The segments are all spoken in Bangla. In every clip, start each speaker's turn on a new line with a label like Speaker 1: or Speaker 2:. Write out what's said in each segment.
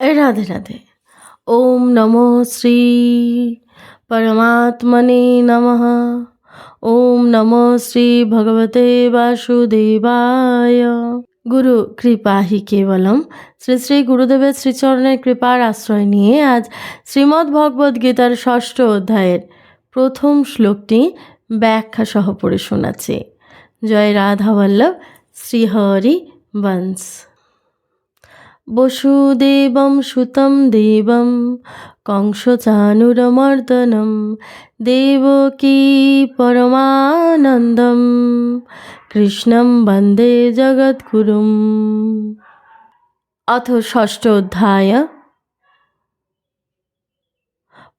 Speaker 1: রাধে রাধে ওম নমো শ্রী পরমাত্মনে নমঃ ওম নমো শ্রী ভগবতে বাসুদেবায় গুরু কৃপা হি কেবলম শ্রী শ্রী গুরুদেবের শ্রীচরণের কৃপার আশ্রয় নিয়ে আজ শ্রীমদ্ ভগবদ্ গীতার ষষ্ঠ অধ্যায়ের প্রথম শ্লোকটি ব্যাখ্যা সহ পড়ে শোনাচ্ছি। জয় রাধা বল্লভ, শ্রীহরি বংশ বসুদেবং সুतं দেবং কংসচানুরমর্দनं দেবকী পরমানন্দম কৃষ্ণম বন্দে জগদ্গুরুম অথ ষষ্ঠ অধ্যায়।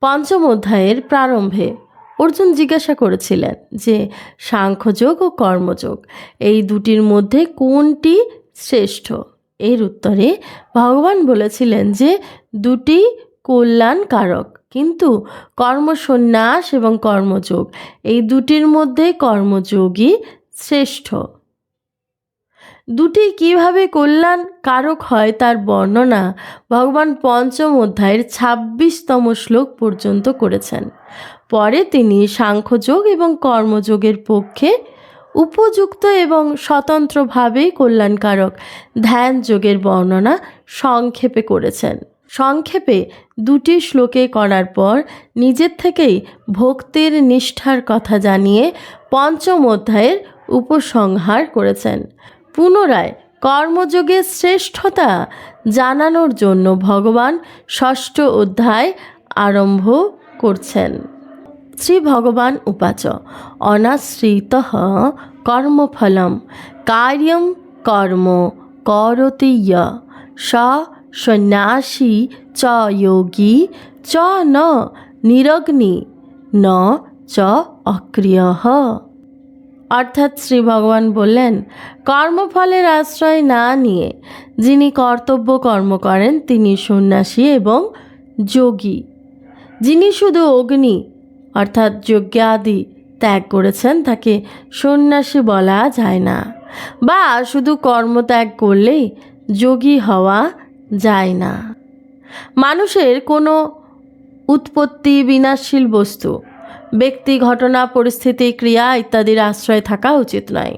Speaker 1: পঞ্চম অধ্যায়ের প্রারম্ভে অর্জুন জিজ্ঞাসা করেছিলেন যে, সাংখ্যযোগ ও কর্মযোগ, এই দুটির মধ্যে কোনটি শ্রেষ্ঠ? এর উত্তরে ভগবান বলেছিলেন যে দুটি কল্যাণকারক, কিন্তু কর্মসন্ন্যাস এবং কর্মযোগ, এই দুটির মধ্যে কর্মযোগই শ্রেষ্ঠ। দুটি কীভাবে কল্যাণ কারক হয় তার বর্ণনা ভগবান পঞ্চম অধ্যায়ের ছাব্বিশতম শ্লোক পর্যন্ত করেছেন। পরে তিনি সাংখ্যযোগ এবং কর্মযোগের পক্ষে উপযুক্ত এবং স্বতন্ত্রভাবে কল্যাণকারক ধ্যান যোগের বর্ণনা সংক্ষেপে করেছেন। সংক্ষেপে দুটি শ্লোকে করার পর নিজের থেকেই ভক্তির নিষ্ঠার কথা জানিয়ে পঞ্চম অধ্যায়ের উপসংহার করেছেন। পুনরায় কর্মযোগের শ্রেষ্ঠতা জানানোর জন্য ভগবান ষষ্ঠ অধ্যায় আরম্ভ করছেন। শ্রী ভগবান উপাচ অনাশ্রিত কর্মফলম। কার্যম কর্ম করতি স সন্ন্যাসী চ যোগী। চ ন নিরগ্নি। ন চ অক্রিয়। অর্থাৎ শ্রী ভগবান বললেন, কর্মফলের আশ্রয় না নিয়ে যিনি কর্তব্য কর্ম করেন, তিনি সন্ন্যাসী এবং যোগী। যিনি শুধু অগ্নি অর্থাৎ যজ্ঞাদি ত্যাগ করেছেন, তাকে সন্ন্যাসী বলা যায় না। বা শুধু কর্মত্যাগ করলেই যোগী হওয়া যায় না। মানুষের কোনো উৎপত্তি বিনাশশীল বস্তু, ব্যক্তি, ঘটনা, পরিস্থিতি, ক্রিয়া ইত্যাদির আশ্রয় থাকা উচিত নয়।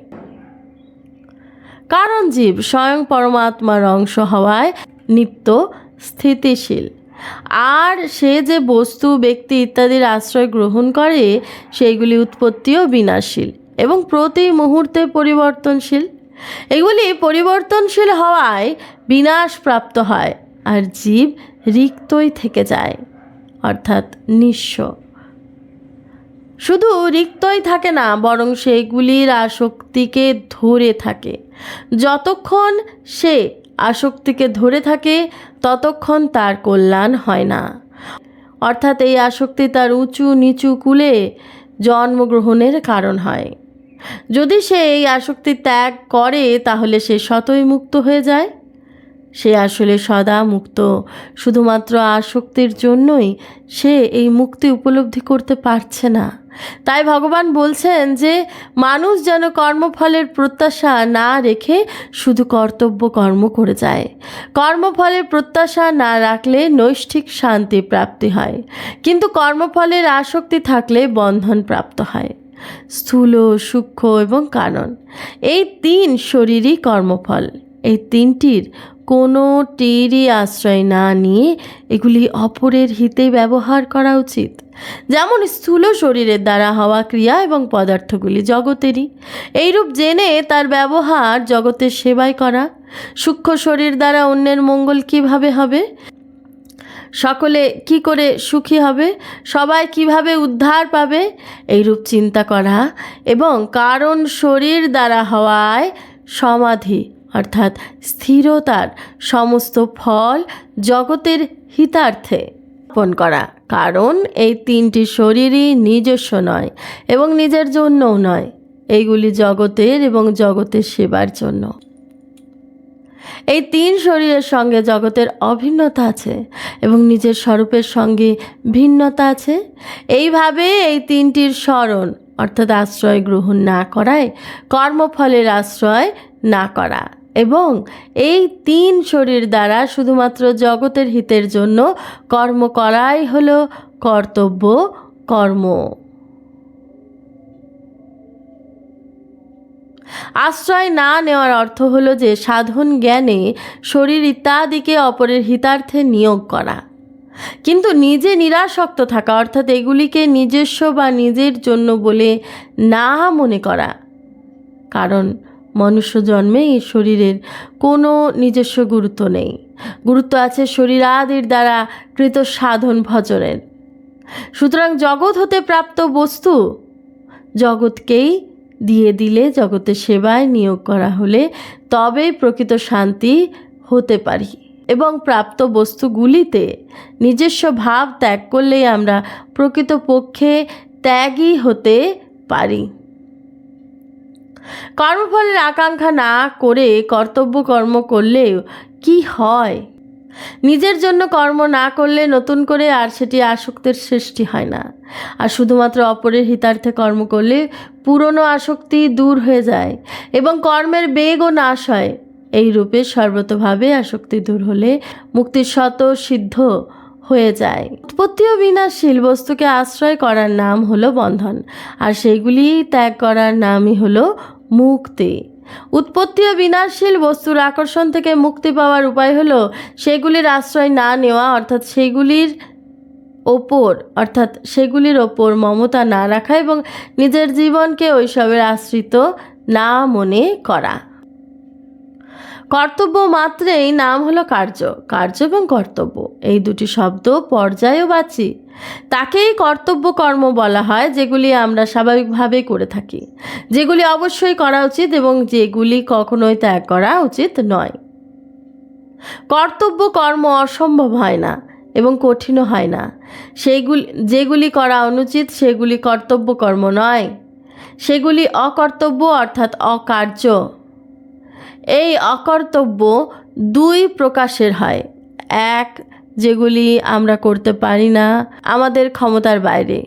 Speaker 1: কারণ জীব স্বয়ং পরমাত্মার অংশ হওয়ায় নিত্য স্থিতিশীল। আর সে যে বস্তু, ব্যক্তি ইত্যাদির আশ্রয় গ্রহণ করে, সেইগুলি উৎপত্তিও বিনাশশীল এবং প্রতি মুহূর্তে পরিবর্তনশীল। এগুলি পরিবর্তনশীল হওয়ায় বিনাশ প্রাপ্ত হয় আর জীব রিক্তই থেকে যায়, অর্থাৎ নিঃস্ব। শুধু রিক্তই থাকে না, বরং সেগুলির আসক্তিকে ধরে থাকে। যতক্ষণ সে আসক্তিকে ধরে থাকে ততক্ষণ তার কল্যাণ হয় না। অর্থাৎ এই আসক্তি তার উঁচু নিচু কুলে জন্মগ্রহণের কারণ হয়। যদি সে এই আসক্তি ত্যাগ করে, তাহলে সে শতই মুক্ত হয়ে যায়। সে আসলে সদা মুক্ত, শুধুমাত্র আসক্তির জন্যই সে এই মুক্তি উপলব্ধি করতে পারছে না। তাই ভগবান বলছেন যে মানুষ যেন কর্মফলের প্রত্যাশা না রেখে শুধু কর্তব্য কর্ম করে যায়। কর্মফলের প্রত্যাশা না রাখলে নৈষ্ঠিক শান্তি প্রাপ্তি হয়। কিন্তু কর্মফলের আসক্তি থাকলে বন্ধন প্রাপ্ত হয়। স্থূল, সূক্ষ্ম এবং কারণ এই তিন শরীরই কর্মফল। এই তিনটির কোনোটিরই আশ্রয় না নিয়ে এগুলি অপরের হিতে ব্যবহার করা উচিত। যেমন স্থূল শরীরের দ্বারা হওয়া ক্রিয়া এবং পদার্থগুলি জগতেরই। এইরূপ জেনে তার ব্যবহার জগতের সেবায় করা। সূক্ষ্ম শরীর দ্বারা অন্যের মঙ্গল কীভাবে হবে? সকলে কি করে সুখী হবে? সবাই কীভাবে উদ্ধার পাবে? এইরূপ চিন্তা করা এবং কারণ শরীর দ্বারা হওয়ায় সমাধি। অর্থাৎ স্থিরতার সমস্ত ফল জগতের হিতার্থে অর্পণ করা। কারণ এই তিনটি শরীরই নিজস্ব নয় এবং নিজের জন্যও নয়। এইগুলি জগতের এবং জগতের সেবার জন্য। এই তিন শরীরের সঙ্গে জগতের অভিন্নতা আছে এবং নিজের স্বরূপের সঙ্গে ভিন্নতা আছে। এইভাবে এই তিনটির স্মরণ, অর্থাৎ আশ্রয় গ্রহণ না করায়, কর্মফলের আশ্রয় না করা। এবং এই তিন শরীর দ্বারা শুধুমাত্র জগতের হিতের জন্য কর্ম করাই হল কর্তব্য, কর্ম। আশ্রয় না নেওয়ার অর্থ হলো যে সাধন জ্ঞানে শরীর ইত্যাদিকে অপরের হিতার্থে নিয়োগ করা। কিন্তু নিজে নিরাসক্ত থাকা, অর্থাৎ এগুলিকে নিজস্ব বা নিজের জন্য বলে না মনে করা। কারণ মনুষ্য জন্মে এই শরীরের কোনো নিজস্ব গুরুত্ব নেই। গুরুত্ব আছে শরীর আদির দ্বারা কৃত সাধন ভজনের। সুতরাং জগৎ হতে প্রাপ্ত বস্তু জগৎকেই দিয়ে দিলে, জগতের সেবায় নিয়োগ করা হলে তবেই প্রকৃত শান্তি হতে পারি। এবং প্রাপ্ত বস্তুগুলিতে নিজস্ব ভাব ত্যাগ করলেই আমরা প্রকৃতপক্ষে ত্যাগই হতে পারি। কর্মফলের আকাঙ্ক্ষা না করে কর্তব্য কর্ম করলেও কি হয়? নিজের জন্য কর্ম না করলে নতুন করে আর সেটি আসক্তের সৃষ্টি হয় না। আর শুধুমাত্র অপরের হিতার্থে কর্ম করলে পুরনো আসক্তি দূর হয়ে যায় এবং কর্মের বেগও নাশ হয়। এই রূপে সর্বতভাবে আসক্তি দূর হলে মুক্তির শত সিদ্ধ হয়ে যায়। উৎপত্তি ও বিনাশীল বস্তুকে আশ্রয় করার নাম হলো বন্ধন, আর সেইগুলি ত্যাগ করার নামই হলো মুক্তি। উৎপত্তি ও বিনাশশীল বস্তুর আকর্ষণ থেকে মুক্তি পাওয়ার উপায় হলো সেগুলির আশ্রয় না নেওয়া, অর্থাৎ সেগুলির ওপর, অর্থাৎ সেগুলির ওপর মমতা না রাখা এবং নিজের জীবনকে ওইসবের আশ্রিত না মনে করা। কর্তব্য মাত্রেই নাম হলো কার্য। কার্য এবং কর্তব্য, এই দুটি শব্দ পর্যায়ও বাঁচি। তাকেই কর্তব্য কর্ম বলা হয়, যেগুলি আমরা স্বাভাবিকভাবে করে থাকি। যেগুলি অবশ্যই করা উচিত এবং যেগুলি কখনোই ত্যাগ করা উচিত নয়। কর্তব্য কর্ম অসম্ভব হয় না এবং কঠিনও হয় না। সেইগুলি যেগুলি করা অনুচিত, সেগুলি কর্তব্য কর্ম নয়। সেগুলি অকর্তব্য অর্থাৎ অকার্য। এই অকর্তব্য দুই প্রকাশের হয়। এক, যেগুলি আমরা করতে পারি না আমাদের ক্ষমতার বাইরে।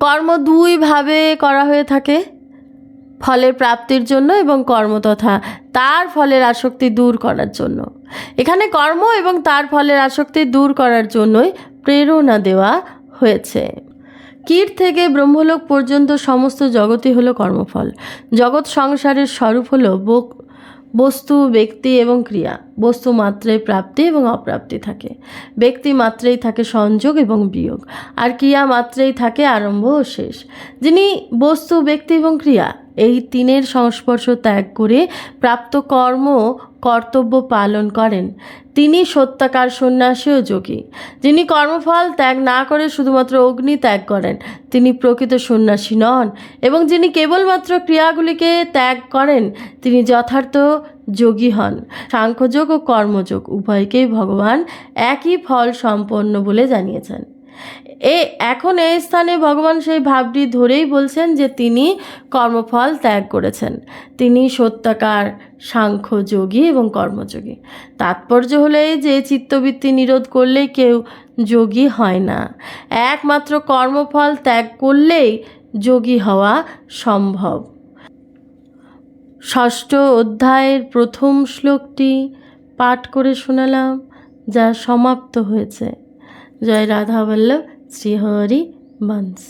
Speaker 1: কর্ম দুইভাবে করা হয়ে থাকে, ফলের প্রাপ্তির জন্য এবং কর্ম তথা তার ফলের আসক্তি দূর করার জন্য। এখানে কর্ম এবং তার ফলের আসক্তি দূর করার জন্যই প্রেরণা দেওয়া হয়েছে। কীট থেকে ব্রহ্মলোক পর্যন্ত সমস্ত জগতই হলো কর্মফল। জগৎ সংসারের স্বরূপ হলো বস্তু, ব্যক্তি এবং ক্রিয়া। বস্তু মাত্রায় প্রাপ্তি এবং অপ্রাপ্তি থাকে। ব্যক্তি মাত্রেই থাকে সংযোগ এবং বিয়োগ। আর ক্রিয়া মাত্রেই থাকে আরম্ভ ও শেষ। যিনি বস্তু, ব্যক্তি এবং ক্রিয়া এই তিনের সংস্পর্শ ত্যাগ করে প্রাপ্ত কর্ম কর্তব্য পালন করেন। তিনি সত্যাকার সন্ন্যাসী ও যোগী। যিনি কর্মফল ত্যাগ না করে শুধুমাত্র অগ্নি ত্যাগ করেন, তিনি প্রকৃত সন্ন্যাসী নন এবং যিনি কেবলমাত্র ক্রিয়াগুলিকে ত্যাগ করেন, তিনি যথার্থ যোগী হন। সাংখ্যযোগ ও কর্মযোগ উভয়কেই ভগবান একই ফল সম্পন্ন বলে জানিয়েছেন। এ, এখন এই স্থানে ভগবান সেই ভাবটি ধরেই বলছেন যে তিনি কর্মফল ত্যাগ করেছেন। তিনি সত্যাকার সাংখ্য যোগী এবং কর্মযোগী। তাৎপর্য হলে যে চিত্তবৃত্তি নিরোধ করলেই কেউ যোগী হয় না। একমাত্র কর্মফল ত্যাগ করলেই যোগী হওয়া সম্ভব। ষষ্ঠ অধ্যায়ের প্রথম শ্লোকটি পাঠ করে শোনালাম, যা সমাপ্ত হয়েছে। জয় রাধা বল্লভ শ্রীহরি বংশ